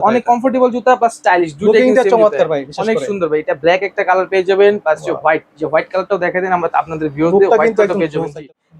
অনেক কমফোর্টেবল জুতা plus stylish দুটো লুকিংটা চমৎকার ভাই অনেক সুন্দর ভাই। এটা ব্ল্যাক একটা কালার পেয়ে যাবেন প্লাস যে হোয়াইট যে হোয়াইট কালারটাও দেখা দেন আমরা আপনাদের লুকটা হোয়াইট কালারটা পেয়ে যাবেন।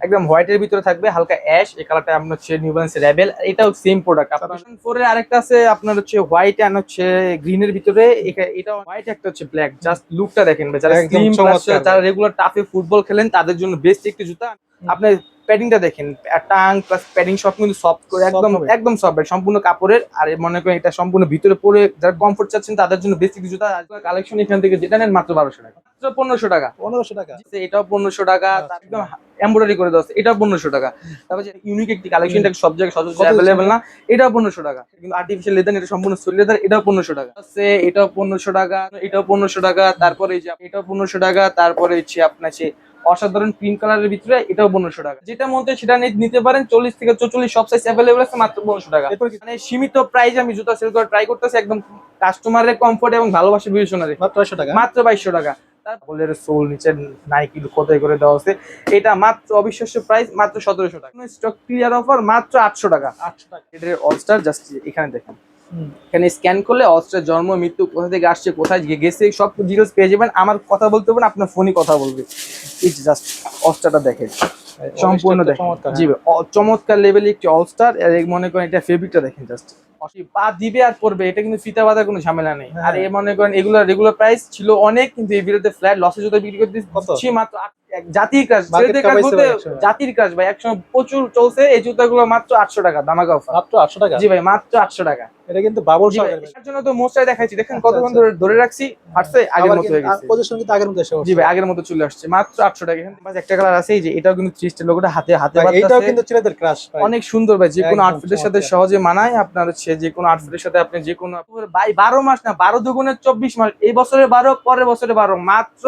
একদম হোয়াইটের ভিতরে থাকবে হালকা অ্যাশ এই কালারটা আপনার হচ্ছে নিউ ব্যালেন্স রেবেল এটাও সেম প্রোডাক্ট আপনার ফোর এর আরেকটা আছে আপনার হচ্ছে হোয়াইট এন্ড হচ্ছে গ্রিনের ভিতরে। এখা- এটা হোয়াইট একটা হচ্ছে ব্ল্যাক জাস্ট লুকটা দেখেন ভাই যারা একদম স্লিম চমৎকার যারা রেগুলার টাফে ফুটবল খেলেন তাদের জন্য বেস্ট একটি জুতা। আপনার প্যাডিংটা দেখেন টাং প্লাস প্যাডিং সব কিন্তু সফট করে একদম একদম সফট সম্পূর্ণ কাপড়ের আর মনে করেন এটা সম্পূর্ণ ভিতরে পরে যারা কমফোর্ট চাচ্ছেন তাদের জন্য বেসিক জুতা কালেকশন এখান থেকে যেটা নেন মাত্র বারোশো টাকা। পনেরোশো টাকা। পনেরোশো টাকা? এটাও পনেরোশো টাকা আচ্ছা। একদম এমব্রয়ডারি করে দেওয়া আছে, এটাও পনেরোশো টাকা। তারপর ইউনিক একটি কালেকশন সব জায়গায় অ্যাভেলেবেল না এটাও পনেরোশো টাকা। কিন্তু আর্টিফিশিয়াল লেদার এটা সম্পূর্ণ লেদার এটাও পনেরোশো টাকা। আছে এটাও পনেরোশো টাকা এটাও পনেরোশো টাকা তারপরে এই যে এটাও পনেরোশো টাকা তারপরে হচ্ছে আপনার অসাধারণ পিঙ্ক কালারের ভিতরে এটাও পনেরোশো টাকা। যেটা মধ্যে সেটা নিতে পারেন চল্লিশ থেকে চল্লিশ সব সাইজ অ্যাভেলেবল আছে মাত্র পনেরোশো টাকা। মানে সীমিত প্রাইস আমি জুতা সেল করে ট্রাই করতেছি একদম কাস্টমারের কমফোর্ট এবং ভালোবাসা বিবেচনা মাত্র আড়াইশো টাকা? মাত্র বাইশশো টাকা। তারপরে সোল নিচে নাইকি কোথায় করে দেওয়া আছে এটা মাত্র অবিশ্বাস্য প্রাইস মাত্র সতেরোশো টাকা। স্টক ক্লিয়ার অফার মাত্র আটশো টাকা। আটশো টাকা। এটার অলস্টার জাস্ট এখানে দেখেন। এখানে স্ক্যান করলে অলস্টার জন্ম মৃত্যু কোথা থেকে আসছে কোথায় গেছে সব ডিটেলস পেয়ে যাবেন। আমার কথা বলতে হবে না আপনার ফোনই কথা বলবে। এই জাস্ট অলস্টারটা দেখেন। সম্পূর্ণ দেখেন। চমৎকার জি চমৎকার লেভেল একটি অলস্টার আর মনে করেন এটা ফেব্রিকটা দেখেন জাস্ট পা দিবে আর পড়বে এটা কিন্তু ফিতা বাঁধার কোনো ঝামেলা নেই। হ্যাঁ। আর এ মনে করেন এগুলো রেগুলার প্রাইস ছিল অনেক কিন্তু এই ভিডিওতে ফ্ল্যাট লসে জুতো বিক্রি করতে মাত্র আট- জাতির কাজ ছেলেদের কাজ বলতে জাতির কাজ ভাই একসময় প্রচুর চলছে এই জুতাগুলো মাত্র আটশো টাকা দামাকা অফার মাত্র আটশো টাকা? জি ভাই মাত্র আটশো টাকা। এটা কিন্তু বাবর জন্য তো মোস্টাই দেখাইছি দেখেন আচ্ছা, কতক্ষণ আচ্ছা। ধরে ধরে রাখছি হাঁটছে আগের মতো হয়ে গেছে। পজিশন কিন্তু আগের মতো এসে জি ভাই আগের মতো চলে আসছে মাত্র আটশো টাকা। এখানে বাস একটা কালার আছে এই যে এটাও কিন্তু থ্রি স্টার লোগোটা হাতে হাতে বাঁধতাছে। কিন্তু ছেলেদের ক্রাশ অনেক সুন্দর ভাই যে কোনো আউটফিটের সাথে সহজে মানায় আপনার হচ্ছে যে কোনো আউটফিটের সাথে আপনি যে কোনো ভাই বারো মাস না বারো দুগুণের চব্বিশ মাস এই বছরে বারো পরের বছরে বারো মাত্র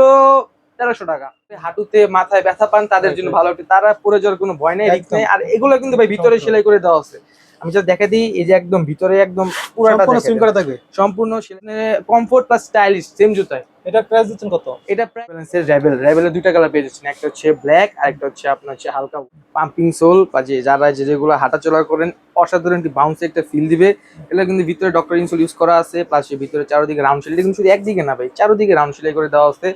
তেরোশো টাকা। হাঁটুতে মাথায় ব্যথা পান তাদের জন্য ভালো একটু তারা পরে যাওয়ার কোনো ভয় নেই রিস্ক নেই। আর এগুলো কিন্তু ভাই ভিতরে সেলাই করে দেওয়া আছে। আমি যা দেখা দিই এই যে একদম ভিতরে একদম পুরাটা সম্পূর্ণ। করা থাকবে? কমফোর্ট প্লাস স্টাইলিশ সেম জুতায়। এটা প্রাইস দিচ্ছেন কত? এটা ব্যালেন্সের র্যাবেল র্যাবেলের দুইটা কালার পেয়ে যাচ্ছেন। একটা হচ্ছে ব্ল্যাক আর একটা হচ্ছে আপনার হচ্ছে হালকা পাম্পিং সোল বা যে যারা যে যেগুলো হাঁটাচলা করেন অসাধারণ একটি বাউন্স একটা ফিল দিবে। এগুলো কিন্তু ভিতরে ডক্টর ইনসোল ইউজ করা আছে। প্লাস ভিতরে চারদিকে রাউন্ড সেলাই। কিন্তু শুধু একদিকে না ভাই চারদিকে রাউন্ড সেলাই করে দেওয়া আছে।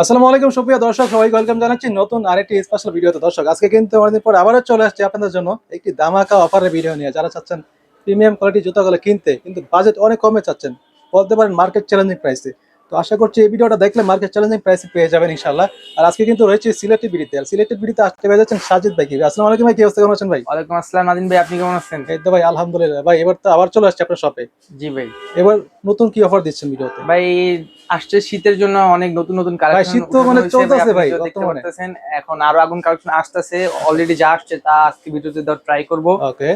আসসালামু আলাইকুম সুপ্রিয় দর্শক, সবাইকে ওয়েলকাম জানাচ্ছি নতুন আরেকটি স্পেশাল ভিডিওতে দর্শক, আজকে কিন্তু অনেকদিন পর আবারও চলে আসছে আপনাদের জন্য একটি দামাকা অফারের ভিডিও নিয়ে। যারা চাচ্ছেন প্রিমিয়াম কোয়ালিটি জুতাগুলো কিনতে, কিন্তু বাজেট অনেক কমে চাচ্ছেন, বলতে পারেন মার্কেট চ্যালেঞ্জিং প্রাইসে তো আশা করছি এই ভিডিওটা দেখলে মার্কেট চ্যালেঞ্জিং প্রাইসে পেয়ে যাবেন ইনশাল্লাহ আর আজকে কিন্তু রয়েছে সিলেটের বিড়িতে আর সিলেটের বিড়িতে আসতে পেয়ে যাচ্ছেন সাজিদ ভাই কি? আসসালামু আলাইকুম ভাই কি অবস্থা? কেমন আছেন ভাই? ওয়ালাইকুম আসসালাম নাদিন ভাই আপনি কেমন আছেন? এই তো ভাই আলহামদুলিল্লাহ। ভাই এবার তো আবার চলে আসছে আপনার শপে জি ভাই। এবার নতুন কি অফার দিচ্ছেন ভিডিওতে? ভাই আসছে শীতের জন্য অনেক নতুন নতুন কালেকশন শীত তো মানে চলতেছে ভাই, দেখতে বর্তমানে। পারতেছেন এখন আরও আগুন কালেকশন আসতেছে অলরেডি যা আসছে তা আজকে ভিডিওতে দেওয়ার ট্রাই করব। ওকে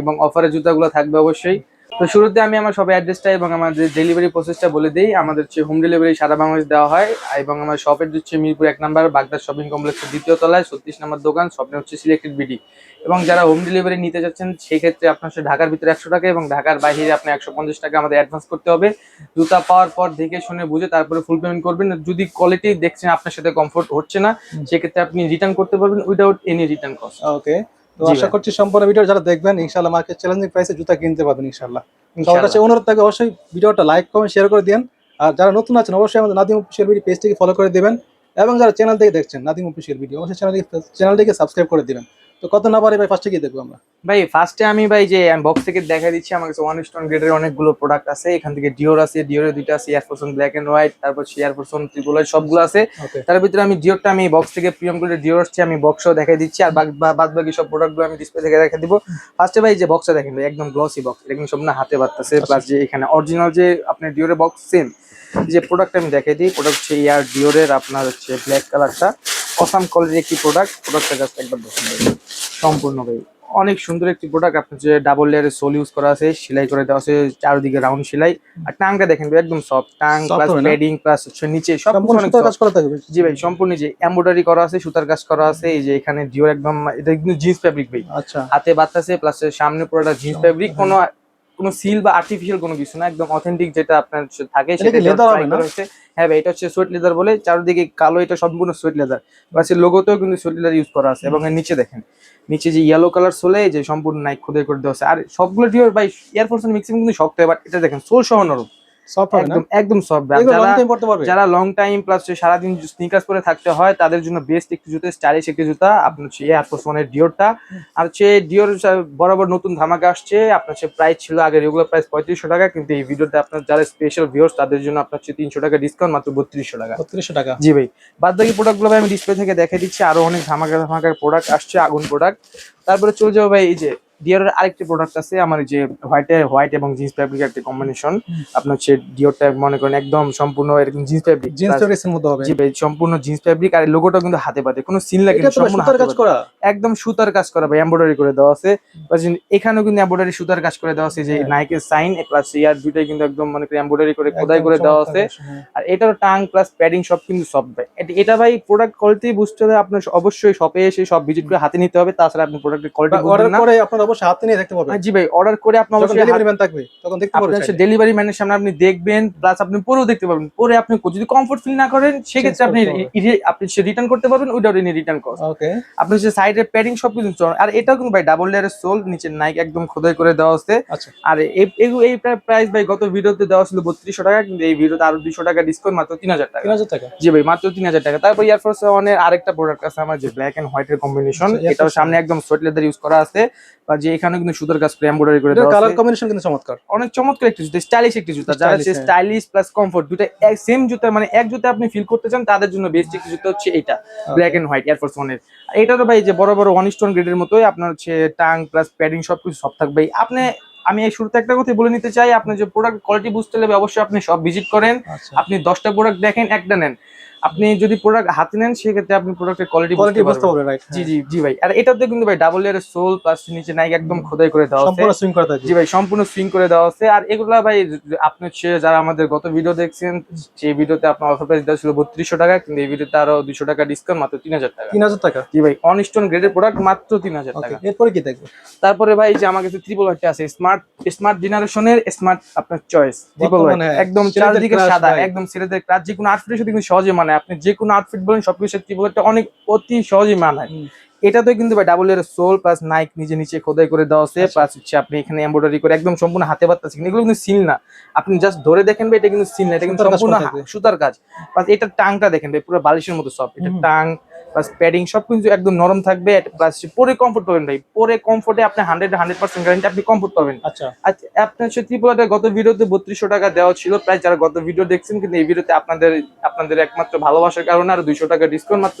এবং অফারের জুতাগুলো থাকবে অবশ্যই। তো শুরুতে আমি আমার সব অ্যাড্রেসটা এবং আমাদের ডেলিভারি প্রসেসটা বলে দিই আমাদের হচ্ছে হোম ডেলিভারি সারা বাংলাদেশ দেওয়া হয় এবং আমার শপের হচ্ছে মিরপুর এক নাম্বার বাগদার শপিং কমপ্লেক্সের দ্বিতীয় তলায় ছত্রিশ নম্বর দোকান স্বপ্নে হচ্ছে সিলেক্টেড বিডি এবং যারা হোম ডেলিভারি নিতে যাচ্ছেন সেই ক্ষেত্রে আপনার হচ্ছে ঢাকার ভিতরে একশো টাকা এবং ঢাকার বাইরে আপনি একশো পঞ্চাশ টাকা আমাদের অ্যাডভান্স করতে হবে। জুতা পাওয়ার পর দেখে শুনে বুঝে তারপরে ফুল পেমেন্ট করবেন। যদি কোয়ালিটি দেখছেন আপনার সাথে কমফোর্ট হচ্ছে না সেক্ষেত্রে আপনি রিটার্ন করতে পারবেন without any return cost okay তো আশা করছি সম্পূর্ণ ভিডিও যারা দেখবেন ইনশাআল্লাহ মার্কেট চ্যালেঞ্জিং প্রাইসে জুতা কিনতে পারবেন ইনশাআল্লাহ। সবার কাছে অনুরোধ থাকে অবশ্যই ভিডিওটা লাইক কমেন্ট শেয়ার করে দিন আর যারা নতুন আছেন অবশ্যই আমাদের নাদিম অফিসিয়াল ভিডিও পেজটিকে ফলো করে দেবেন। এবং যারা চ্যানেল থেকে দেখছেন নাদিম অফিসিয়াল ভিডিও অবশ্যই চ্যানেলটিকে চ্যানেলটিকে সাবস্ক্রাইব করে দিবেন। তো কত না পারে ভাই ফার্স্টে কি দেখব আমরা? ভাই ফার্স্টে আমি ভাই যে বক্স থেকে দেখা দিচ্ছি আমার কাছে ওয়ান স্টোন গ্রেডের অনেকগুলো প্রোডাক্ট আছে। এখান থেকে ডিওর আছে ডিওরের দুইটা আছে এয়ারফোর্সন ব্ল্যাক এন্ড হোয়াইট তারপর এয়ারফোর্সন ত্রিপুল সবগুলো আছে। তার ভিতরে আমি ডিওরটা আমি বক্স থেকে প্রিমিয়াম করে ডিওর আসছে আমি বক্সও দেখাই দিচ্ছি। আর বাদ বাকি সব প্রোডাক্টগুলো আমি ডিসপ্লে থেকে দেখা দিব। ফার্স্টে ভাই যে বক্সটা দেখেন ভাই একদম গ্লসি বক্স কিন্তু সব না হাতে বাড়তেছে প্লাস যে এখানে অরিজিনাল যে আপনার ডিওরের বক্স সেম যে প্রোডাক্ট আমি দেখাই দিই প্রোডাক্ট হচ্ছে ইয়ার ডিওরের আপনার হচ্ছে ব্ল্যাক কালারটা অসাম কোয়ালিটির একটি প্রোডাক্ট প্রোডাক্টটা জাস্ট একবার দেখুন সম্পূর্ণ ভাই। অনেক সুন্দর একটি প্রোডাক্ট আপনার যে ডাবল লেয়ারের সোল ইউজ করা আছে সেলাই করে দেওয়া আছে চারদিকে রাউন্ড সেলাই। আর টাংটা দেখেন ভাই একদম soft tongue plus padding plus হচ্ছে নিচে সব কাজ করা থাকবে জি ভাই সম্পূর্ণ যে এমব্রয়ডারি করা আছে সুতার কাজ করা আছে এই যে এখানে ডিওর একদম এটা কিন্তু জিন্স ফ্যাব্রিক ভাই। আচ্ছা। হাতে বাতাসে প্লাস সামনে পুরোটা জিন্স ফ্যাব্রিক কোনো কোনো সিল বা আর্টিফিশিয়াল কোনো কিছু না একদম অথেন্টিক যেটা আপনার থাকে সেটা লেদার হবে না? হ্যাঁ ভাই এটা হচ্ছে সোয়েট লেদার বলে চারদিকে কালো এটা সম্পূর্ণ সোয়েট লেদার প্লাস এর লোগোতেও কিন্তু সোয়েট লেদার ইউজ করা আছে। এবং নিচে দেখেন নিচে যে ইয়েলো কালার সোলে যে সম্পূর্ণ নাইক খোদাই করে দেওয়া আছে। আর সবগুলো টিওর ভাই এয়ারফোর্স মিক্সিং কিন্তু শক্ত হয় বাট এটা দেখেন সোল সহ নরম। একদম সফট যারা লং টাইম প্লাস সারাদিন স্নিকার্স পরে থাকতে হয় তাদের জন্য বেস্ট একটি জুতো স্টাইলিশ একটি জুতা। আপনার হচ্ছে এয়ারফোর্স ওয়ানের ডিওরটা আর হচ্ছে ডিওর বরাবর নতুন ধামাকা আসছে। আপনার হচ্ছে প্রাইস ছিল আগে রেগুলার প্রাইস পঁয়ত্রিশশো টাকা কিন্তু এই ভিডিওতে আপনার যারা স্পেশাল ভিউর্স তাদের জন্য আপনার হচ্ছে তিনশো টাকা ডিসকাউন্ট মাত্র বত্রিশশো টাকা। বত্রিশশো টাকা। জি ভাই। বাদ বাকি প্রোডাক্টগুলো ভাই আমি ডিসপ্লে থেকে দেখে দিচ্ছি। আরও অনেক ধামাকা ধামাকার প্রোডাক্ট আসছে আগুন প্রোডাক্ট তারপরে চলে যাব ভাই এই যে ডিওরের আরেকটি প্রোডাক্ট আছে আমার যে হোয়াইট হোয়াইট এবং জিন্স ফ্যাব্রিক একটা কম্বিনেশন হুম। আপনার হচ্ছে ডিওরটা মনে করেন একদম সম্পূর্ণ এরকম জিন্স ফ্যাব্রিক জিন্স ফেব্রিক্সের মধ্যে হবে। জি ভাই সম্পূর্ণ জিন্স ফ্যাব্রিক আর লোগোটা কিন্তু হাতে পাতে কোনো সিন লাগে না, সম্পূর্ণ সুতার হাতে কাজ করা। একদম সুতার কাজ করা ভাই এমব্রয়ডারি করে দেওয়া আছে। প্লাস এখানেও কিন্তু এমব্রয়ডারি সুতার কাজ করে দেওয়া আছে যে। নাইকের সাইন প্লাস ইয়ার দুইটাই কিন্তু একদম মানে এমব্রয়ডারি করে খোদাই করে দেওয়া আছে। হ্যাঁ। আর এটার টাং প্লাস প্যাডিং সব কিন্তু সব ভাই। এটা ভাই প্রোডাক্ট কোয়ালিটি বুঝতে হলে আপনার অবশ্যই শপে এসে সব ভিজিট করে হাতে নিতে হবে তাছাড়া আপনি প্রোডাক্টের কোয়ালিটি অর্ডার করে আপনার অবশ্যই হাতে নিয়ে দেখতে পারবেন জি ভাই অর্ডার করে আপনি অবশ্যই ডেলিভারি ম্যান থাকবে তখন দেখতে পারবেন আপনার ডেলিভারি ম্যানের সামনে আপনি দেখবেন প্লাস আপনি পরেও দেখতে পারবেন। পরে আপনি যদি কমফোর্ট ফিল না করেন সেক্ষেত্রে আপনি আপনি রিটার্ন করতে পারবেন without any return cost okay আপনি যে সাইডের প্যাডিং সব কিছু চল আর এটাও কিন্তু ভাই ডাবল লেয়ারের সোল নিচে নাইক একদম খোদাই করে দেওয়া আছে। আচ্ছা। আর এই- প্রাইস ভাই গত ভিডিওতে দেওয়া ছিল বত্রিশশো টাকা কিন্তু এই ভিডিওতে আরও দুশো টাকা ডিসকাউন্ট মাত্র তিন হাজার টাকা। টাকা? জি ভাই মাত্র তিন হাজার টাকা। তারপর এয়ারফোর্স ওয়ানের আরেকটা প্রোডাক্ট আছে আমার যে ব্ল্যাক এন্ড হোয়াইট এর কম্বিনেশন আচ্ছা, এটাও সামনে একদম সোয়েট লেদার ইউজ করা আছে। যে এখানে কিন্তু সুতোর কাজ করে এমব্রয়ডারি করে দেওয়া কালার কম্বিনেশন কিন্তু চমৎকার। অনেক চমৎকার একটি জুতা স্টাইলিশ একটি জুতা। যারা হ্যাঁ। স্টাইলিশ প্লাস কমফোর্ট দুটো সেম জুতা মানে এক জুতা আপনি ফিল করতে চান তাদের জন্য বেস্ট একটি জুতা হচ্ছে এটা ব্ল্যাক এন্ড হোয়াইট এয়ারফোর্স ওয়ানের এটারও ভাই যে বড় বড় ওয়ান স্টোন গ্রেডের মতোই আপনার হচ্ছে টাং প্লাস প্যাডিং সবকিছু সব থাকবে। আপনি আমি এই শুরুতে একটা কথা বলে নিতে চাই আপনি যে প্রোডাক্ট কোয়ালিটি বুঝতে হলে অবশ্যই আপনি সব ভিজিট করেন। আচ্ছা। আপনি দশটা প্রোডাক্ট দেখেন একটা নেন। আপনি যদি প্রোডাক্ট হাতে নেন সেক্ষেত্রে আপনি প্রোডাক্টের কোয়ালিটি কোয়ালিটি বুঝতে পারবেন। রাইট জি জি জি ভাই। আর এটাতে কিন্তু ভাই ডাবল এর সোল প্লাস নিচে নাইক একদম খোদাই করে দেওয়া আছে। সম্পূর্ণ সুইং করা থাকে জি ভাই সম্পূর্ণ সুইং করে দেওয়া আছে। আর এগুলা ভাই আপনি যারা আমাদের গত ভিডিও দেখছেন সেই ভিডিওতে আপনার অফার প্রাইস দেওয়া ছিল বত্রিশশো টাকা কিন্তু এই ভিডিওতে আরও দুশো টাকা ডিসকাউন্ট মাত্র তিন হাজার টাকা। তিন হাজার টাকা? জি ভাই অনস্টোন গ্রেডের প্রোডাক্ট মাত্র তিন হাজার ওকে টাকা। এরপরে কি দেখব? তারপরে ভাই যে আমার কাছে ত্রিপল হোয়াইট আছে স্মার্ট স্মার্ট জেনারেশনের স্মার্ট আপনার চয়েস হোয়াইট একদম চারদিকে সাদা একদম ছেলেদের ক্লাস যে কোনো আউটফিটের সাথে কিন্তু সহজে মানে আপনি যে কোনো আউটফিট বলেন সবকিছু হোয়াইটটা অনেক অতি সহজে মানায়। এটা এটাতে কিন্তু ভাই ডাবল এর সোল প্লাস নাইক নিজে নিচে খোদাই করে দেওয়া আছে আচ্ছা। প্লাস হচ্ছে আপনি এখানে এমব্রয়ডারি করে একদম সম্পূর্ণ হাতে কিন্তু এগুলো কিন্তু সিল না। আপনি জাস্ট ধরে দেখেন ভাই এটা কিন্তু সিল না এটা কিন্তু সুতার কাজ সম্পূর্ণ। সুতার কাজ। প্লাস এটা টাংটা দেখেন ভাই পুরো বালিশের মতো সব এটা টাং প্লাস প্যাডিং সব কিন্তু একদম নরম থাকবে প্লাস পরে কমফোর্ট পাবেন ভাই। পরে কমফোর্টে আপনি হান্ড্রেড হান্ড্রেড পার্সেন্ট গ্যারান্টি আপনি কমফোর্ট পাবেন। আচ্ছা। আপনার হচ্ছে ত্রিপুরাটা গত ভিডিওতে বত্রিশশো টাকা দেওয়া ছিল প্রায় যারা গত ভিডিও দেখছেন কিন্তু এই ভিডিওতে আপনাদের আপনাদের একমাত্র ভালোবাসার কারণে আর দুইশো টাকা ডিসকাউন্ট মাত্র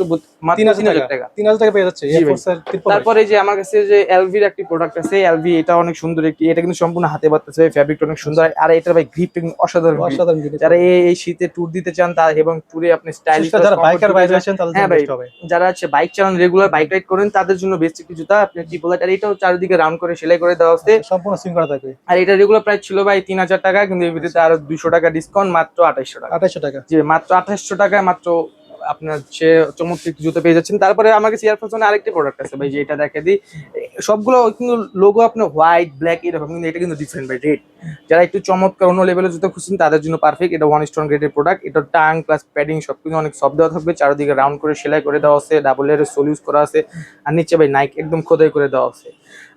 তিন হাজার টাকা। তিন হাজার টাকা পেয়ে যাচ্ছে তারপরে যে আমার কাছে যে এলভির একটি প্রোডাক্ট আছে এলভি এটা অনেক সুন্দর একটি এটা কিন্তু সম্পূর্ণ হাতে বাড়তেছে ফ্যাব্রিকটা অনেক সুন্দর। আর এটা ভাই গ্রিপ অসাধারণ অসাধারণ যারা এই শীতে ট্যুর দিতে চান তার এবং ট্যুরে আপনি স্টাইলিশ বিশেষ যারা বাইকার বাইরে আছেন তাদের হ্যাঁ ভাই। যারা আছে বাইক চালান রেগুলার বাইক রাইড করেন তাদের জন্য বেস্ট একটি জুতা। আপনি ট্রিপল আর এটাও চারিদিকে রাউন্ড করে সেলাই করে দেওয়া হচ্ছে। সম্পূর্ণ সিম করা থাকবে। আর এটা রেগুলার প্রাইস ছিল ভাই তিন হাজার টাকা কিন্তু এই ভিতরে আরও দুশো টাকা ডিসকাউন্ট মাত্র আঠাইশশো টাকা। আঠাইশো টাকা। জি মাত্র আঠাশশো টাকায় মাত্র আপনার হচ্ছে চমৎকার জুতো পেয়ে যাচ্ছেন। তারপরে আমার কাছে এয়ারফোর্স আরেকটি প্রোডাক্ট আছে ভাই, যে এটা দেখে দিই। সবগুলো কিন্তু লোগো আপনার হোয়াইট ব্ল্যাক এরকম কিন্তু এটা কিন্তু ডিফারেন্ট ভাই রেড যারা একটু চমৎকার অন্য লেভেলের জুতো খুঁজছেন, তাদের জন্য পারফেক্ট এটা ওয়ান স্টোন গ্রেডের প্রোডাক্ট এটা টাং প্লাস প্যাডিং সব কিছু অনেক সব দেওয়া থাকবে। চারদিকে রাউন্ড করে সেলাই করে দেওয়া আছে ডাবল এর সোল ইউজ করা আছে। আর নিচে ভাই নাইক একদম খোদাই করে দেওয়া আছে।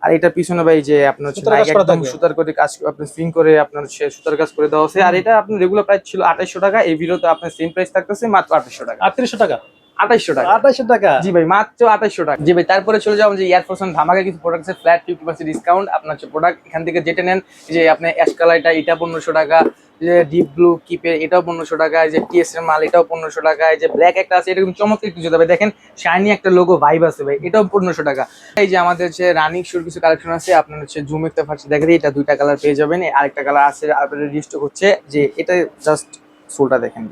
আর এটা পিছনে ভাই যে আপনার একদম সুতার করে কাজ আপনি সুইং করে আপনার হচ্ছে সুতার কাজ করে দেওয়া আছে আর এটা আপনার রেগুলার প্রাইস ছিল আঠাইশশো টাকা। এই ভিডিওতে আপনার সেম প্রাইস থাকতেছে মাত্র আঠাইশশো টাকা। আটত্রিশশো টাকা? আঠাইশশো টাকা। আঠাইশো টাকা? জি ভাই মাত্র আঠাইশশো টাকা। জি ভাই তারপরে চলে যাব যে এয়ারফোর্স ধামাকা কিছু প্রোডাক্ট আছে ফ্ল্যাট ফিফটি পার্সেন্ট ডিসকাউন্ট আপনার প্রোডাক্ট এখান থেকে যেটা নেন যে আপনি অ্যাশ কালারটা এটা পনেরোশো টাকা। ডিপ ব্লু কিপের এটাও পনেরোশো টাকা, এই যে টিএস এর মাল, এটাও পনেরোশো টাকা, এই যে ব্ল্যাক একটা আছে কিন্তু চমৎকার কিছু যাবে দেখেন শাইনি একটা লোগো ভাইব আছে ভাই, এটাও পনেরোশো টাকা। এই যে আমাদের যে রানিং শুর কিছু কালেকশন আছে, আপনার হচ্ছে জুম একটা ফার্স্ট দেখে এটা দুইটা কালার পেয়ে যাবেন। আরেকটা কালার আছে আপনার রিস্টক হচ্ছে যে এটা জাস্ট সোলটা দেখেন।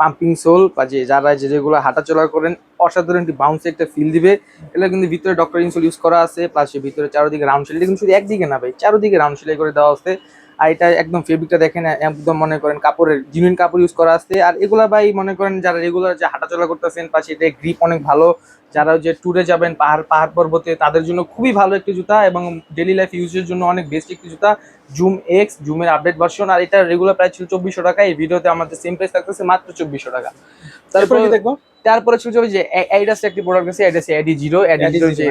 পাম্পিং সোল বা যে যারা যে যেগুলো হাঁটাচলা করেন, অসাধারণ একটি বাউন্সে একটা ফিল দিবে। এটা কিন্তু ভিতরে ডক্টর ইনসোল ইউজ করা আছে প্লাস ভিতরে চারোদিকে রাউন্ড সেলাই কিন্তু শুধু একদিকে না ভাই, চারোদিকে রাউন্ড সেলাই করে দেওয়া আছে। আর এটা একদম ফেব্রিকটা দেখেন একদম মনে করেন কাপড়ের জিনুইন কাপড় ইউজ করা আছে। আর এগুলা ভাই মনে করেন যারা রেগুলার যে হাঁটাচলা করতেছেন পাশে এটা গ্রিপ অনেক ভালো যারা যে ট্যুরে যাবেন পাহাড় পাহাড় পর্বতে তাদের জন্য খুবই ভালো একটি জুতা এবং ডেলি লাইফ ইউজের জন্য অনেক বেস্ট একটি জুতা জুম এক্স জুমের আপডেট ভার্সন আর এটা রেগুলার প্রাইস ছিল চব্বিশশো টাকা এই ভিডিওতে আমাদের সেম প্রাইস থাকতেছে মাত্র চব্বিশশো টাকা। তারপরে দেখব? তারপরে ছিল যে অ্যাডিডাস একটি প্রোডাক্ট আছে অ্যাডিডাস এডি জিরো এডি জিরো যে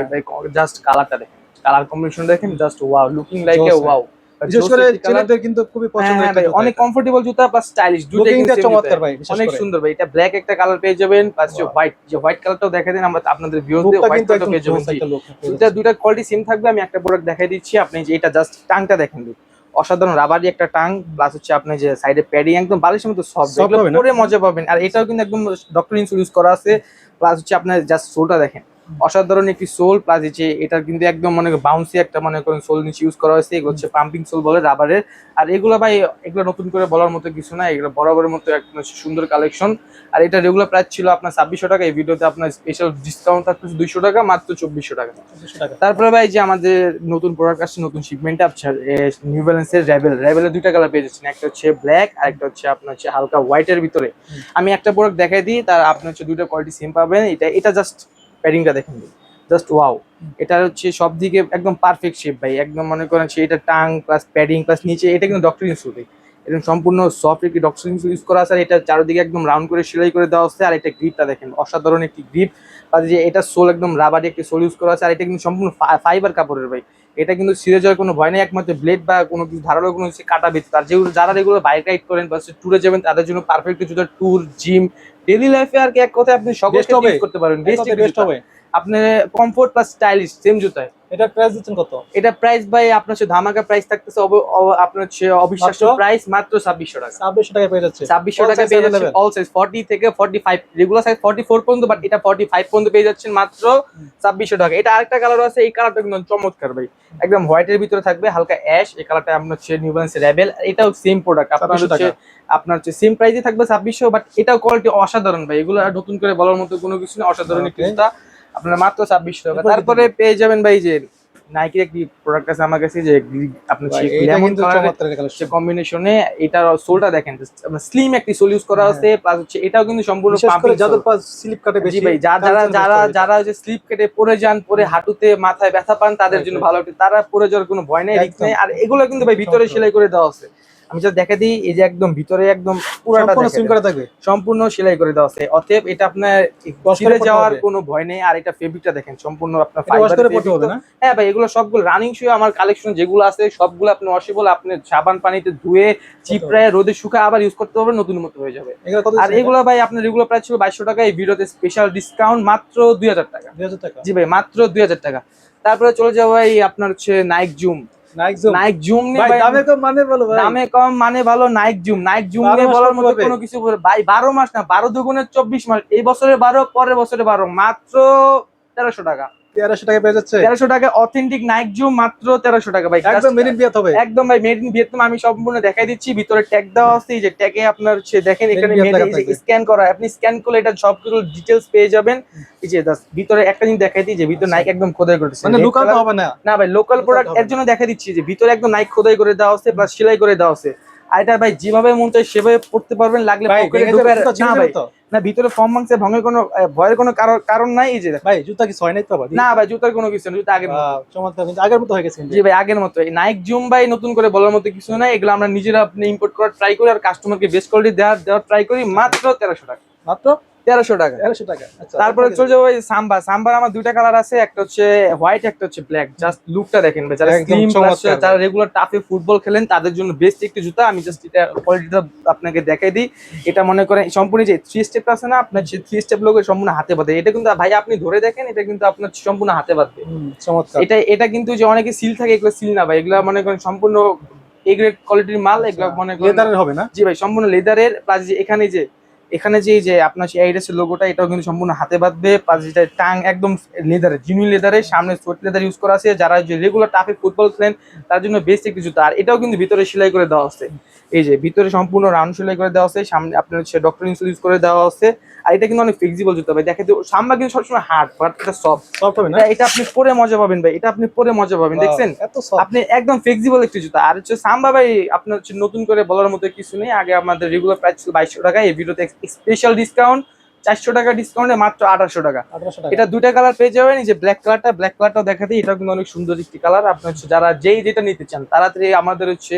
জাস্ট কালারটা দেখেন। কালার কম্বিনেশন দেখেন just wow looking like a wow বিশেষ করে ছেলেদের কিন্তু খুবই পছন্দের একটা অনেক এটা। কমফোর্টেবল জুতা প্লাস স্টাইলিশ দুটোই চমৎকার ভাই, অনেক সুন্দর ভাই এটা ব্ল্যাক একটা কালার পেয়ে যাবেন প্লাস যে হোয়াইট যে হোয়াইট কালারটাও দেখা দিন আমরা আপনাদের ভিউয়ারদের হোয়াইট পেয়ে যাবেন। একটা দুটা কোয়ালিটি সেম থাকবে আমি একটা প্রোডাক্ট দেখাই দিচ্ছি আপনি যে এটা জাস্ট টাংটা দেখেন। অসাধারণ রাবারি একটা টাং প্লাস হচ্ছে আপনি যে সাইডে প্যাডিং একদম বালিশের মতো সফট পরে মজা পাবেন। আর এটাও কিন্তু একদম ডক্টর ইনসুল ইউজ করা আছে প্লাস হচ্ছে আপনার জাস্ট সোলটা দেখেন। অসাধারণ একটি সোল প্লাস যে এটা কিন্তু একদম মনে বাউন্সি একটা মনে করেন সোল নিচে ইউজ করা হয়েছে এগুলো হচ্ছে পাম্পিং সোল বলে রাবারের আর এগুলো ভাই এগুলো নতুন করে বলার মতো কিছু না এগুলো বরাবরের মতো একদম সুন্দর কালেকশন আর এটা রেগুলার প্রাইস ছিল আপনার ছাব্বিশশো টাকা এই ভিডিওতে আপনার স্পেশাল ডিসকাউন্ট থাকতেছে দুইশো টাকা মাত্র চব্বিশশো টাকা। তারপরে ভাই যে আমাদের নতুন প্রোডাক্ট আসছে নতুন শিপমেন্ট নিউ ব্যালেন্সের র্যাবেল র্যাবেলের দুইটা কালার পেয়ে যাচ্ছেন একটা হচ্ছে ব্ল্যাক আর একটা হচ্ছে আপনার হচ্ছে হালকা হোয়াইটের ভিতরে। আমি একটা প্রোডাক্ট দেখাই দিই তার আপনার হচ্ছে দুইটা কোয়ালিটি সেম পাবেন। এটা এটা জাস্ট প্যাডিংটা দেখেন। জাস্ট ওয়াও এটা হচ্ছে সব দিকে একদম পারফেক্ট শেপ ভাই। একদম মনে করেন সে এটা টাং প্লাস প্যাডিং প্লাস নিচে, এটা কিন্তু ডক্টর ইনস্যুতে একদম সম্পূর্ণ সফট একটি ডক্টর ইউজ করা আছে আর এটা চারিদিকে একদম রাউন্ড করে সেলাই করে দেওয়া হচ্ছে আর এটা গ্রিপটা দেখেন, অসাধারণ একটি গ্রিপ আর যে এটা সোল একদম রাবারি একটি সোল ইউজ করা আছে আর এটা কিন্তু সম্পূর্ণ ফাইবার কাপড়ের ভাই। এটা কিন্তু সিরে যাওয়ার কোনো ভয় নেই, একমাত্র ব্লেড বা কোনো কিছু ধারালো কোনো কিছু কাটা বেঁচে আর যেগুলো, যারা যেগুলো বাইক রাইড করেন বা ট্যুরে যাবেন, তাদের জন্য পারফেক্ট জুতো ট্যুর জিম ডেলি লাইফে আর কি এক কথা আপনি সকল করতে পারেন। বেস্ট হবে। আপনি কমফোর্ট প্লাস স্টাইলিশ সেম জুতায়। এটা প্রাইস দিচ্ছেন কত? এটা প্রাইস ভাই আপনার হচ্ছে ধামাকা প্রাইস থাকতেছে আপনার হচ্ছে অবিশ্বাস্য প্রাইস মাত্র ছাব্বিশশো টাকা। ছাব্বিশশো টাকা পেয়ে যাচ্ছে। ছাব্বিশশো All টাকা পেয়ে available। অল সাইজ ফর্টি থেকে forty five regular size forty four পর্যন্ত বাট এটা ফর্টি ফাইভ পর্যন্ত পেয়ে যাচ্ছেন মাত্র ছাব্বিশশো টাকা। এটা আরেকটা কালার আছে এই কালারটা কিন্তু চমৎকার ভাই। একদম হোয়াইটের ভিতরে থাকবে হালকা অ্যাশ এই কালারটা আপনার হচ্ছে নিউ ব্যালেন্স র্যাবেল এটাও সেম প্রোডাক্ট আপনার হচ্ছে আপনার হচ্ছে সেম প্রাইসে থাকবে ছাব্বিশশো বাট এটাও কোয়ালিটি অসাধারণ ভাই। এগুলো নতুন করে বলার মতো কোনো কিছু না অসাধারণ একটি আপনার মাত্র ছাব্বিশশো টাকা। তারপরে পেয়ে যাবেন ভাই যে নাইকির একটি প্রোডাক্ট আছে আমার কাছে যে আপনার কম্বিনেশনে এটার সোলটা দেখেন স্লিম একটি সোল ইউজ করা হ্যাঁ। আছে প্লাস হচ্ছে এটাও কিন্তু সম্পূর্ণ যাদের sole। স্লিপ কাটে বেশি ভাই যারা যারা যারা যে স্লিপ কেটে পরে যান পরে হাঁটুতে মাথায় ব্যথা পান তাদের জন্য ভালো। তারা পরে যাওয়ার কোনো ভয়। নেই আর এগুলো কিন্তু ভাই ভিতরে সেলাই করে দেওয়া আছে। আমি যা দেখা দিই এই যে একদম ভিতরে একদম পুরাটা দেখেন। করা থাকবে? সম্পূর্ণ সেলাই করে দেওয়া আছে। অতএব এটা আপনার ছিঁড়ে যাওয়ার কোনো ভয় নেই। আর এটা ফেব্রিকটা দেখেন সম্পূর্ণ আপনার হবে না? হ্যাঁ ভাই এগুলো সবগুলো রানিং শুয়ে আমার কালেকশন যেগুলো আছে সবগুলো আপনি ওয়াশেবল আপনি সাবান পানিতে ধুয়ে চিপড়ায় রোদে শুকা আবার ইউজ করতে পারবেন নতুন মতো হয়ে যাবে। এগুলো আর এগুলো ভাই আপনার রেগুলার প্রাইস ছিল বাইশশো টাকা এই ভিডিওতে স্পেশাল ডিসকাউন্ট মাত্র দুই হাজার টাকা। দুই হাজার টাকা? জি ভাই মাত্র দুই হাজার টাকা। তারপরে চলে যাব ভাই আপনার হচ্ছে নাইক জুম নাইক জুম দামে কম মানে বলো ভাই। দামে কম মানে ভালো নাইক জুম নাইক জুম নিয়ে বলার মতো কোনো কিছু ভাই বারো মাস না বারো দুগুণের চব্বিশ মাস। এই বছরে বারো পরের বছরে বারো। মাত্র তেরোশো টাকা। টাকা পেয়ে যাচ্ছে। তেরোশো টাকা অথেন্টিক নাইক জুম মাত্র টাকা ভাই। একদম মেরিন বিয়াত হবে একদম ভাই মেড ইন ভিয়েতনাম আমি সম্পূর্ণ দেখাই দিচ্ছি। ভিতরে ট্যাগ দেওয়া আছে এই যে ট্যাগে আপনার হচ্ছে দেখেন এখানে স্ক্যান করা আপনি স্ক্যান করলে এটা সবগুলো ডিটেলস পেয়ে যাবেন। এই যে just ভিতরে একটা জিনিস দেখাই দিই যে ভিতরে নাইক একদম খোদাই মানে Red লুকানো হবে না। না ভাই লোকাল প্রোডাক্ট হবে এর জন্য দেখা দিচ্ছি যে ভিতরে একদম নাইক খোদাই করে দেওয়া আছে প্লাস সেলাই করে দেওয়া আছে। আর এটা ভাই যেভাবে মন সেভাবে পড়তে পারবেন লাগলে পকেটে ঢুকে না ভাই। না ভিতরে ফর্ম মাংসে ভঙ্গের কোনো ভয়ের কোনো কারণ- কারণ নাই এই যে। ভাই জুতা কি ছয় নাই তো না ভাই জুতার কোনো কিছু না জুতা আগের চমৎকার কিন্তু আগের মতো হয়ে গেছে। জি ভাই আগের মতো। এই নাইক জুম ভাই নতুন করে বলার মতো কিছু নাই এগুলো আমরা নিজেরা আপনি ইম্পোর্ট করার ট্রাই করি আর কাস্টমারকে বেস্ট কোয়ালিটি দেওয়ার দেওয়ার ট্রাই করি মাত্র তেরোশো টাকা। মাত্র? তেরোশো টাকা। তেরোশো টাকা। আচ্ছা তারপরে চলে যাব সাম্বা। সাম্বার আমার দুইটা কালার আছে একটা হচ্ছে হোয়াইট একটা হচ্ছে ব্ল্যাক জাস্ট লুকটা দেখেন ভাই যারা স্লিম যারা রেগুলার টাফে ফুটবল খেলেন তাদের জন্য বেস্ট একটি জুতা। আমি জাস্ট এটা কোয়ালিটিটা আপনাকে দেখাই দিই। এটা মনে করেন সম্পূর্ণ যে থ্রি স্টেপ আছে না আপনার থ্রি স্টেপ লোক সম্পূর্ণ হাতে বাঁধে। এটা কিন্তু ভাই আপনি ধরে দেখেন এটা কিন্তু আপনার সম্পূর্ণ হাতে বাঁধবে। এটা এটা কিন্তু যে অনেকে সিল থাকে এগুলো সিল না ভাই। এগুলো মনে করেন সম্পূর্ণ এ গ্রেড কোয়ালিটির মাল এগুলো মনে করেন লেদারের হবে না? জি ভাই সম্পূর্ণ লেদারের প্লাস এখানে যে এখানে যে যে আপনার সেই আইডাসের লোগোটা এটাও কিন্তু সম্পূর্ণ হাতে বাঁধবে। পাশে টাং একদম লেদারে জিনুইন লেদারে সামনে সোয়েট লেদার ইউজ করা আছে। যারা যে রেগুলার টাফে ফুটবল খেলেন, তার জন্য বেসিক কিছু তার এটাও কিন্তু ভিতরে সেলাই করে দেওয়া আছে। এই যে, ভিতরে সম্পূর্ণ রাউন্ড সেলাই করে দেওয়া আছে। সামনে আপনার হচ্ছে ডক্টর ইউজ করে দেওয়া আছে। আর এটা কিন্তু অনেক ফ্লেক্সিবল জুতা ভাই। দেখে সামনে কিন্তু সবসময় হার্ড বাট এটা সফট সফট হবে না? এটা আপনি পরে মজা পাবেন ভাই। এটা আপনি পরে মজা পাবেন দেখছেন? আপনি একদম ফ্লেক্সিবল একটি জুতা। আর হচ্ছে সাম্বা ভাই আপনার হচ্ছে নতুন করে বলার মতো কিছু নেই। আগে আমাদের রেগুলার প্রাইস ছিল বাইশশো টাকা এই ভিডিওতে স্পেশাল ডিসকাউন্ট চারশো টাকা ডিসকাউন্টে মাত্র আঠারোশো টাকা। এটা দুটা কালার পেয়ে যাবেন এই যে ব্ল্যাক কালারটা ব্ল্যাক কালারটাও দেখাতে এটা কিন্তু অনেক সুন্দর একটি কালার আপনার হচ্ছে যারা যেই যেটা নিতে চান তাড়াতাড়ি আমাদের হচ্ছে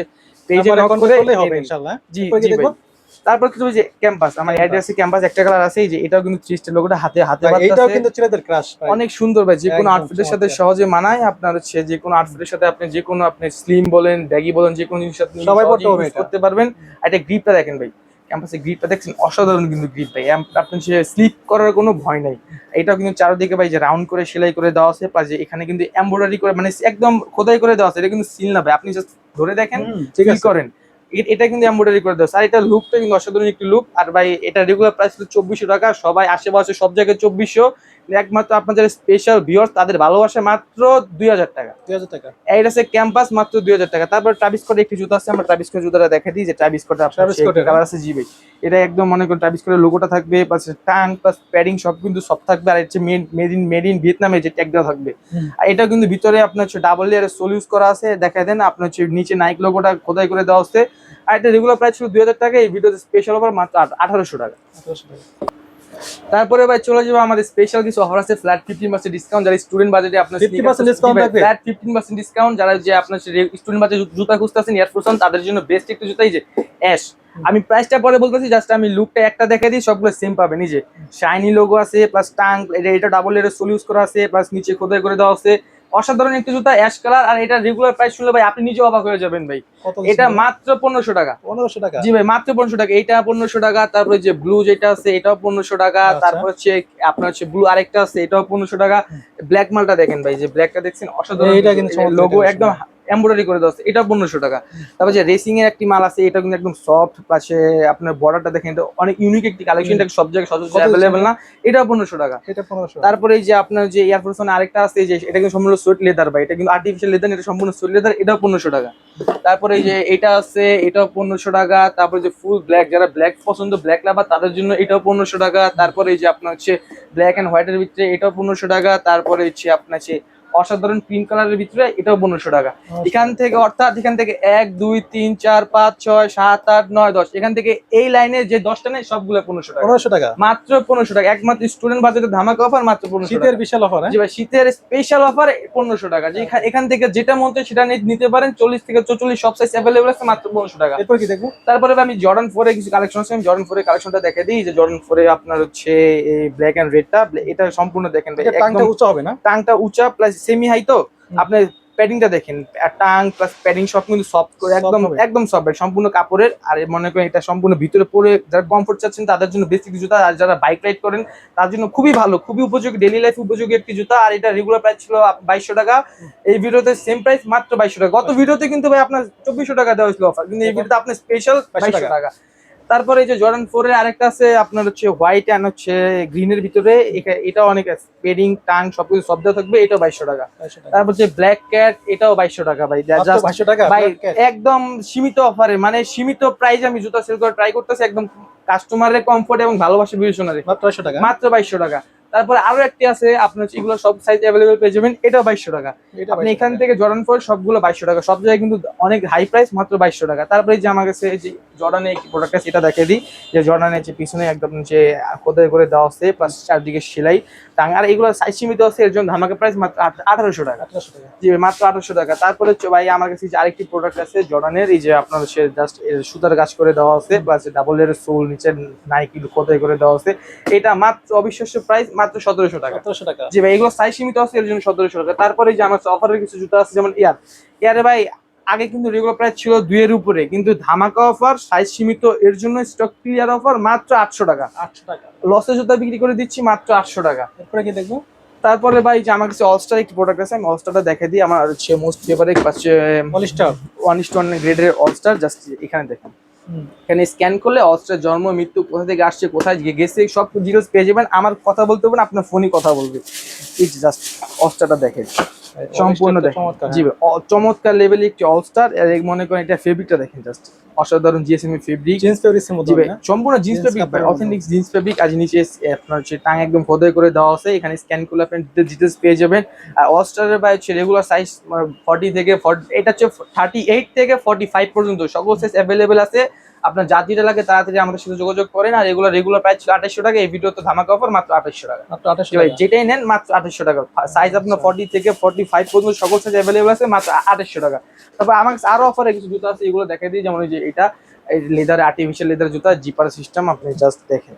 পেজে নক করে হবে নিয়ে ইনশাআল্লাহ। জি জি? তারপর কিছু যে ক্যাম্পাস আমার। অ্যাড্রেসে ক্যাম্পাস একটা কালার আছে এই যে এটাও কিন্তু ত্রিশটা লোকটা হাতে হাতে ভাই, এইটাও কিন্তু ছেলেদের ক্রাশ অনেক সুন্দর ভাই। যে কোনো আউটফিটের সাথে সহজে মানায়। আপনার হচ্ছে যে কোনো আউটফিটের সাথে আপনি যে কোনো আপনি স্লিম বলেন ব্যাগি বলেন যে কোনো জিনিস আপনি সবাই করতে পারবেন। এটা গ্রিপটা দেখেন ভাই। ক্যাম্পাসে গ্রিপটা দেখছেন অসাধারণ কিন্তু গ্রিপ ভাই। আপনি সে স্লিপ করার কোনো ভয় নাই। এটাও কিন্তু চারদিকে ভাই যে রাউন্ড করে সেলাই করে দেওয়া আছে প্লাস যে এখানে কিন্তু এমব্রয়ডারি করে মানে একদম খোদাই করে দেওয়া আছে। এটা কিন্তু সিল না ভাই। আপনি জাস্ট ধরে দেখেন ঠিক আছে। করেন। এটা কিন্তু এম্বয়ডারি করে দেওয়া স্যার এটা লুকটা কিন্তু অসাধারণ একটি লুক আর ভাই, এটা রেগুলার প্রাইস চব্বিশশো টাকা। সবাই আশেপাশে সব জায়গায় চব্বিশশো। একমাত্র আপনাদের স্পেশাল ভিউয়ার্স তাদের ভালোবাসা মাত্র দুই হাজার টাকা। দুই হাজার টাকা। এইটা আছে ক্যাম্পাস মাত্র দুই হাজার টাকা। তারপর ট্রাভিস কোডে একটি জুতো আছে আমরা ট্রাভিস জুতাটা দেখা দিই যে ট্রাভিস এর, কালার আছে জি ভাই এটা একদম মনে করেন ট্রাভিস কোডের লোগোটা থাকবে প্লাস টাং প্লাস প্যাডিং সব কিন্তু সব থাকবে। আর হচ্ছে মেড ইন মেড ইন ভিয়েতনামে যে ট্যাগ দেওয়া থাকবে। আর এটা কিন্তু ভিতরে আপনার হচ্ছে ডাবল লেয়ারের সোল ইউজ করা আছে। দেখা দেন আপনার হচ্ছে নিচে নাইক লোগোটা খোদাই করে দেওয়া হচ্ছে আর এটা রেগুলার প্রাইস ছিল দুই হাজার টাকা এই ভিডিওতে স্পেশাল অফার মাত্র আঠারোশো টাকা। আঠারোশো টাকা। তারপরে ভাই চলে যাব আমাদের স্পেশাল কিছু অফার আছে ফ্ল্যাট ফিফটিন পার্সেন্ট ডিসকাউন্ট যারা স্টুডেন্ট বাজেটে আপনার 50% discount থাকবে? ফ্ল্যাট ফিফটিন পার্সেন্ট ডিসকাউন্ট যারা যে আপনার স্টুডেন্ট বাজেট জুতা খুঁজতেছেন এয়ারফোর্স তাদের জন্য বেস্ট একটু জুতাই যে অ্যাশ আমি প্রাইসটা পরে বলতেছি জাস্ট আমি লুকটা একটা দেখে দিই সবগুলো সেম পাবে নিজে শাইনি লোগো আছে প্লাস টাং এটা এটা ডাবল এর সোল ইউজ করা আছে প্লাস নিচে খোদাই করে দেওয়া আছে অসাধারণ একটি জুতা অ্যাশ কালার আর এটা রেগুলার প্রাইস শুনলে ভাই আপনি নিজে অবাক হয়ে যাবেন ভাই। এটা মাত্র পনেরোশো টাকা। পনেরোশো টাকা? জি ভাই মাত্র পনেরোশো টাকা। এটা পনেরোশো টাকা তারপরে যে ব্লু যেটা আছে এটাও পনেরোশো টাকা। আচ্ছা। তারপর হচ্ছে আপনার হচ্ছে ব্লু আরেকটা আছে এটাও পনেরোশো টাকা। ব্ল্যাক মালটা দেখেন ভাই যে ব্ল্যাকটা দেখছেন অসাধারণ লোগো একদম এমব্রয়ডারি করে দেওয়া আছে। এটা পনেরোশো টাকা। তারপর যে রেসিং এর একটি মাল আছে এটা কিন্তু একদম সফট পাশে আপনার বর্ডারটা দেখেন এটা অনেক ইউনিক একটি কালেকশন এটা সব জায়গায় সচরাচর অ্যাভেলেবেল না। এটাও পনেরোশো টাকা। এটা পনেরোশো তারপরে যে আপনার যে এয়ারফোর্স আরেকটা আছে যে এটা কিন্তু সম্পূর্ণ সুইট লেদার ভাই এটা কিন্তু আর্টিফিশিয়াল লেদার এটা সম্পূর্ণ সুইট লেদার এটাও পনেরোশো টাকা। তারপরে যে এটা আছে এটাও পনেরোশো টাকা। তারপরে যে ফুল ব্ল্যাক যারা ব্ল্যাক পছন্দ ব্ল্যাক লাভার তাদের জন্য এটাও পনেরোশো টাকা। তারপরে এই যে আপনার হচ্ছে ব্ল্যাক অ্যান্ড হোয়াইটের ভিতরে এটাও পনেরোশো টাকা। তারপরে হচ্ছে আপনার হচ্ছে অসাধারণ পিঙ্ক কালারের ভিতরে এটাও পনেরোশো টাকা। এখান থেকে অর্থাৎ এখান থেকে এক দুই তিন চার পাঁচ ছয় সাত আট নয় দশ এখান থেকে এই লাইনে যে দশটা নেই সবগুলো পনেরোশো টাকা। পনেরোশো টাকা? মাত্র পনেরোশো টাকা। একমাত্র স্টুডেন্ট বাজেটে ধামাকা অফার মাত্র পনেরোশো শীতের বিশাল অফার জি ভাই শীতের স্পেশাল অফার পনেরোশো টাকা। যে এখান থেকে যেটা মন চায় সেটা নিতে পারেন। চল্লিশ থেকে চল্লিশ সব সাইজ অ্যাভেলেবল আছে মাত্র পনেরোশো টাকা। এরপর কি দেখব? তারপরে আমি জর্ডান ফোরে কিছু কালেকশন আছে। আমি জর্ডান ফোরে কালেকশনটা দেখে দিই। যে জর্ডান ফোরে আপনার হচ্ছে এই ব্ল্যাক এন্ড রেডটা এটা সম্পূর্ণ দেখেন ভাই টাংটা উঁচু হবে না? টাংটা উঁচা প্লাস সেমি হাই তো আপনার প্যাডিংটা দেখেন টাং প্লাস প্যাডিং সব কিন্তু সফট করে একদম একদম সফট সম্পূর্ণ কাপড়ের আর মনে করেন এটা সম্পূর্ণ ভিতরে পরে যারা কমফোর্ট চাচ্ছেন তাদের জন্য বেসিক জুতা আর যারা বাইক রাইড করেন তার জন্য খুবই ভালো খুবই উপযোগী ডেলি লাইফ উপযোগী একটি জুতা আর এটা রেগুলার প্রাইস ছিল বাইশশো টাকা। এই ভিডিওতে সেম প্রাইস মাত্র বাইশশো টাকা। গত ভিডিওতে কিন্তু ভাই আপনার চব্বিশশো টাকা দেওয়া হয়েছিল অফার কিন্তু এই ভিডিওতে আপনার স্পেশাল 2200 বাইশশো টাকা। তারপরে এই যে জর্ডান ফোর এর আরেকটা আছে আপনার হচ্ছে হোয়াইট অ্যান্ড হচ্ছে গ্রিনের ভিতরে। এটা অনেক স্পেডিং টাং সবকিছু শব্দ থাকবে এটাও বাইশশো টাকা। তারপর যে ব্ল্যাক ক্যাট এটাও বাইশশো টাকা ভাই। বাইশশো জাস্ট 2200 টাকা ভাই একদম সীমিত অফারে মানে সীমিত প্রাইস আমি জুতা সেল করে ট্রাই করতেছি একদম কাস্টমারের কমফোর্ট এবং ভালোবাসা বিবেচনা মাত্র বাইশশো টাকা। মাত্র বাইশশো টাকা। তারপরে আরও একটি আছে আপনার হচ্ছে এগুলো সব সাইজ অ্যাভেলেবেল পেয়ে যাবেন এটাও বাইশশো টাকা। এটা আপনি এখান থেকে জর্ডান ফোর সবগুলো বাইশশো টাকা সব জায়গায় কিন্তু অনেক হাই প্রাইস মাত্র বাইশশো টাকা। তারপরে যে আমার কাছে যে জর্ডানে একটি প্রোডাক্ট আছে এটা দেখে দিই যে জর্ডানের যে পিছনে একদম যে খোদাই করে দেওয়া আছে প্লাস চারদিকে সেলাই আর এগুলো সাইজ সীমিত আছে এর জন্য ধামাকা প্রাইস মাত্র আঠারোশো টাকা। জি মাত্র আঠারোশো টাকা। তারপরে হচ্ছে ভাই আমার কাছে যে আরেকটি প্রোডাক্ট আছে জর্ডানের এই যে আপনার হচ্ছে জাস্ট সুতার কাজ করে দেওয়া আছে প্লাস ডাবল এর সোল নিচে নাইকি খোদাই করে দেওয়া আছে এটা মাত্র অবিশ্বাস্য প্রাইস মাত্র সতেরোশো টাকা। সতেরোশো টাকা। জি ভাই এগুলো সাইজ সীমিত আছে এর জন্য সতেরোশো টাকা। তারপরে যে আমার অফারের কিছু জুতো আছে যেমন ইয়ার ইয়ারে ভাই আগে কিন্তু রেগুলার প্রাইস ছিল দুইয়ের উপরে কিন্তু ধামাকা অফার সাইজ সীমিত এর জন্য স্টক ক্লিয়ার অফার মাত্র আটশো টাকা। আটশো টাকা। লসে জুতা বিক্রি করে দিচ্ছি মাত্র আটশো টাকা। এরপরে কি দেখব? তারপরে ভাই যে আমার কাছে অলস্টার একটি প্রোডাক্ট আছে আমি অলস্টারটা দেখে দিই। আমার হচ্ছে মোস্ট ফেভারিট পাচ্ছে পলিস্টার ওয়ান ইস্ট ওয়ান গ্রেডের অলস্টার জাস্ট এখানে দেখেন। এখানে স্ক্যান করলে অস্ত্রের জন্ম, মৃত্যু, কোথা থেকে আসছে, কোথায় গেছে সব ডিটেলস পেয়ে যাবেন। আমার কথা বলতে হবে না, আপনার ফোনই কথা বলবে। ইটস জাস্ট অস্ত্রটা দেখেন। সম্পূর্ণ জি চমৎকার লেভেলে একটি অলস্টার মনে করেন এটা ফেব্রিকটা দেখেন জাস্ট অসাধারণ জিএসএম এর ফেব্রিক জিন্স ফেব্রিক্সের মতো জি সম্পূর্ণ jeans fabric authentic jeans fabric আজ নিচে আপনার হচ্ছে টাং একদম খোদাই করে দেওয়া আছে এখানে স্ক্যান করলে আপনি ডিটেলস পেয়ে যাবেন। আর অস্টারের ভাই হচ্ছে রেগুলার সাইজ ফর্টি থেকে 40 এটা হচ্ছে থার্টি এইট থেকে ফর্টি ফাইভ পর্যন্ত সকল সাইজ অ্যাভেলেবেল আছে। আপনার যা যেটা লাগে তাড়াতাড়ি আমাদের সাথে যোগাযোগ করেন আর এগুলো রেগুলার প্রাইস ছিল আঠাশশো টাকা এই ভিডিও তো ধামাকা অফার মাত্র আঠাশশো টাকা। মাত্র আঠাশশো ভাই যেটাই নেন মাত্র আঠাশশো টাকা। সাইজ আপনার ফর্টি থেকে ফর্টি ফাইভ পর্যন্ত সকল সাইজ অ্যাভেলেবল আছে মাত্র আঠাশশো টাকা। তারপর আমার আরও আরও অফারে কিছু জুতো আছে এগুলো দেখাই দিই। যেমন এই যে এটা এই লেদার আর্টিফিশিয়াল লেদার জুতা জিপার সিস্টেম আপনি জাস্ট দেখেন।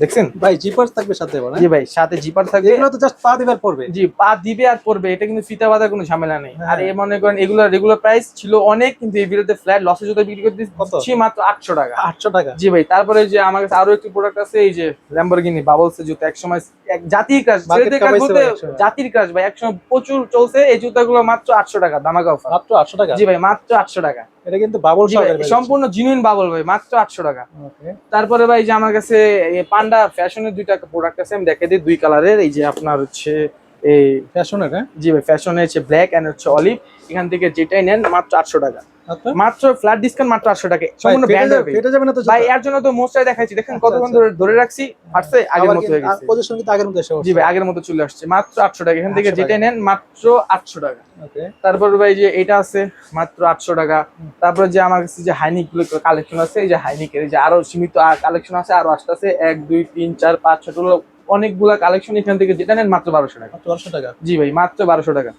দেখছেন? ভাই জিপার্স থাকবে সাথে এবার জি ভাই সাথে জিপার থাকবে। এগুলো তো জাস্ট পা পড়বে। জি পা দিবে আর পড়বে এটা কিন্তু ফিতা বাঁধার কোনো ঝামেলা নেই। হ্যাঁ। আর এ মনে করেন এগুলো রেগুলার প্রাইস ছিল অনেক কিন্তু এই ভিডিওতে ফ্ল্যাট লসে জুতো বিক্রি কত? দিচ্ছি মাত্র আটশো টাকা। আটশো টাকা। জি ভাই তারপরে যে আমার কাছে আরও একটি প্রোডাক্ট আছে এই যে ল্যাম্বরগিনি বাবলস জুতো একসময় এক জাতির ক্রাশ ছেলেদের ক্রাশ বলতে জাতির ক্রাশ ভাই একসময় প্রচুর চলছে এই জুতাগুলো মাত্র আটশো টাকা দামাকা অফার মাত্র আটশো টাকা? জি ভাই মাত্র আটশো টাকা। এটা কিন্তু বাবল সম্পূর্ণ জিনুইন বাবল ভাই মাত্র আটশো টাকা। তারপরে ভাই যে আমার কাছে পান্ডা ফ্যাশনের দুইটা প্রোডাক্ট আছে আমি দেখে দিই দুই কালারের এই যে আপনার হচ্ছে এই ফ্যাশনের হ্যাঁ? জি ভাই ফ্যাশনে হচ্ছে ব্ল্যাক এন্ড হচ্ছে অলিভ এখান থেকে যেটাই নেন মাত্র আটশো টাকা। মাত্র ফ্ল্যাট ডিসকাউন্ট মাত্র আটশো টাকা। সম্পূর্ণ ব্র্যান্ড যাবে- ফেটে যাবে না তো ভাই এর জন্য তো মোস্টাই দেখাচ্ছি দেখেন আচ্ছা, কতক্ষণ আচ্ছা। ধরে ধরে রাখছি ফাটছে আগের মতো হয়ে গেছে। পজিশন কিন্তু আগের মতো এসে জি ভাই আগের মতো চলে আসছে। মাত্র আটশো টাকা। এখান থেকে 800 যেটাই নেন মাত্র আটশো টাকা। ওকে তারপর ভাই যে এটা আছে মাত্র আটশো টাকা। তারপর যে আমার কাছে যে হাইনিকগুলো কালেকশন আছে এই যে হাইনিকের যে আরও সীমিত কালেকশন আছে আরও আসতে আছে এক দুই তিন চার পাঁচ ছয় ষোলো অনেকগুলা কালেকশন এখান থেকে যেটা নেন মাত্র বারোশো টাকা। আটশো টাকা? জি ভাই মাত্র বারোশো টাকা।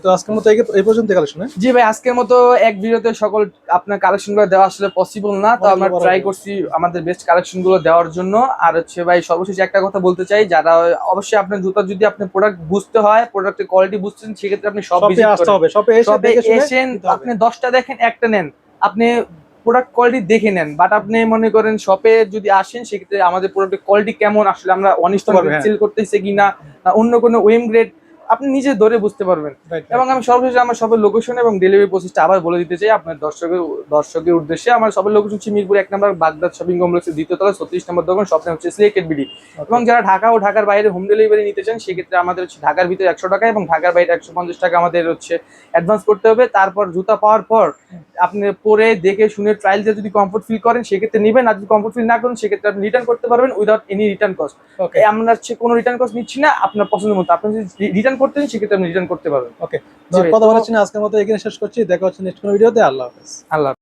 তো আজকের মতো এই- পর্যন্ত কালেকশন জি ভাই আজকের মতো এক ভিডিওতে সকল আপনার কালেকশনগুলো দেওয়া আসলে পসিবল না তো আমরা ট্রাই করছি আমাদের বেস্ট কালেকশনগুলো দেওয়ার জন্য। আর হচ্ছে ভাই সর্বশেষ একটা কথা বলতে চাই যারা অবশ্যই আপনার জুতা যদি আপনি প্রোডাক্ট বুঝতে হয় প্রোডাক্টের কোয়ালিটি বুঝছেন সেক্ষেত্রে আপনি সব আসতে হবে সবে এসেন আপনি দশটা দেখেন একটা নেন। আপনি প্রোডাক্ট কোয়ালিটি দেখে নেন বাট আপনি মনে করেন শপে যদি আসেন সেক্ষেত্রে আমাদের প্রোডাক্টের কোয়ালিটি কেমন আসলে আমরা অনিষ্ট। সেল করতেছি কিনা অন্য কোনো ওয়েম গ্রেড আপনি নিজে ধরে বুঝতে পারবেন. এবং আমি সর্বশেষে আমার সবের লোকেশন এবং ডেলিভারি প্রসেসটা আবার বলে দিতে চাই আপনার দর্শকের দর্শকের উদ্দেশ্যে আমার সবের লোকেশন হচ্ছে মিরপুর এক নম্বর বাগদাদ শপিং কমপ্লেক্সের দ্বিতীয় তলা ছত্রিশ নম্বর দোকান স্বপ্নে হচ্ছে সিলেক্টেড বিডি এবং যারা ঢাকা ও ঢাকার বাইরে হোম ডেলিভারি নিতে চান সেক্ষেত্রে আমাদের হচ্ছে ঢাকার ভিতরে একশো টাকা এবং ঢাকার বাইরে একশো পঞ্চাশ টাকা আমাদের হচ্ছে অ্যাডভান্স করতে হবে। তারপর জুতা পাওয়ার পর আপনি পরে দেখে শুনে ট্রায়াল দিয়ে যদি কমফোর্ট ফিল করেন সেক্ষেত্রে নেবেন। আর যদি কমফোর্ট ফিল না করেন সেক্ষেত্রে আপনি রিটার্ন করতে পারবেন উইদাউট এনি রিটার্ন কস্ট আমরা হচ্ছে কোনো রিটার্ন কস্ট নিচ্ছি না আপনার পছন্দ মতো। আপনি যদি রিটার্ন করতে চান সেক্ষেত্রে আপনি রিটার্ন করতে পারবেন। ওকে কথা বলার জন্য আজকের মতো এখানে শেষ করছি। দেখা হচ্ছে নেক্সট কোনো ভিডিওতে। আল্লাহ হাফেজ। আল্লাহ